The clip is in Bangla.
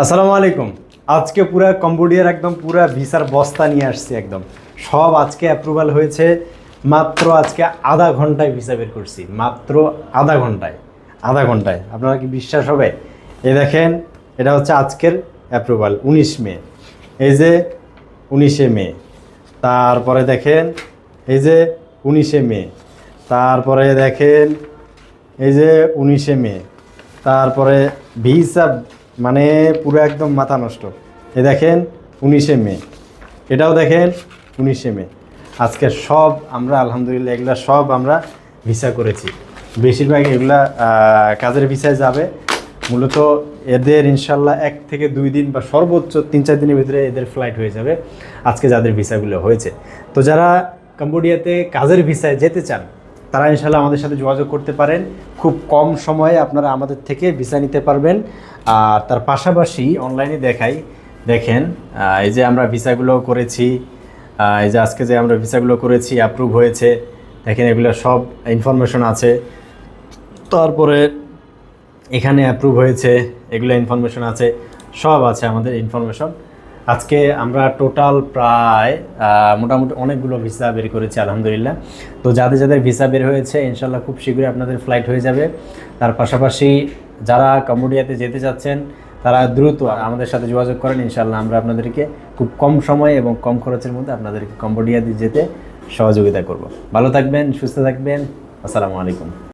আসসালামু আলাইকুম। আজকে পুরা কম্বোডিয়ার একদম পুরা ভিসার বস্তা নিয়ে আসছি একদম। সব আজকে অ্যাপ্রুভাল হয়েছে, মাত্র আজকে আধা ঘন্টায় ভিসা বের করছি, মাত্র আধা ঘন্টায় আধা ঘন্টায়। আপনারা কি বিশ্বাস হবে? এই দেখেন, এটা হচ্ছে আজকের অ্যাপ্রুভাল উনিশ মে। এই যে উনিশে মে। তারপরে দেখেন, এই যে উনিশে মে। তারপরে দেখেন, এই যে উনিশে মে। তারপরে ভিসা মানে পুরো একদম মাথা নষ্ট। এ দেখেন উনিশে মে। এটাও দেখেন উনিশে মে। আজকে সব আমরা, আলহামদুলিল্লাহ, এগুলা সব আমরা ভিসা করেছি। বেশিরভাগ এগুলা কাজের ভিসায় যাবে। মূলত এদের ইনশাল্লাহ এক থেকে দুই দিন বা সর্বোচ্চ তিন চার দিনের ভিতরে এদের ফ্লাইট হয়ে যাবে। আজকে যাদের ভিসাগুলো হয়েছে। তো যারা কম্বোডিয়াতে কাজের ভিসায় যেতে চান তারা ইনশাল্লাহ আমাদের সাথে যোগাযোগ করতে পারেন। খুব কম সময়ে আপনারা আমাদের থেকে ভিসা নিতে পারবেন। আর তার পাশাপাশি অনলাইনে দেখাই, দেখেন এই যে আমরা ভিসাগুলো করেছি এই যে আজকে যে আমরা ভিসাগুলো করেছি অ্যাপ্রুভ হয়েছে, দেখেন এগুলো সব ইনফরমেশন আছে। তারপরে এখানে অ্যাপ্রুভ হয়েছে, এগুলো ইনফরমেশন আছে, সব আছে আমাদের ইনফরমেশন আজকে আমরা টোটাল প্রায় মোটামুটি অনেকগুলো ভিসা বের করেছি, আলহামদুলিল্লাহ। তো যাদের যাদের ভিসা বের হয়েছে ইনশাল্লাহ খুব শীঘ্রই আপনাদের ফ্লাইট হয়ে যাবে। তার পাশাপাশি যারা কম্বোডিয়াতে যেতে চাচ্ছেন, তারা দ্রুত আমাদের সাথে যোগাযোগ করেন ইনশাল্লাহ আমরা আপনাদেরকে খুব কম সময় এবং কম খরচের মধ্যে আপনাদেরকে কম্বোডিয়াতে যেতে সহযোগিতা করব। ভালো থাকবেন, সুস্থ থাকবেন, আসসালামু আলাইকুম।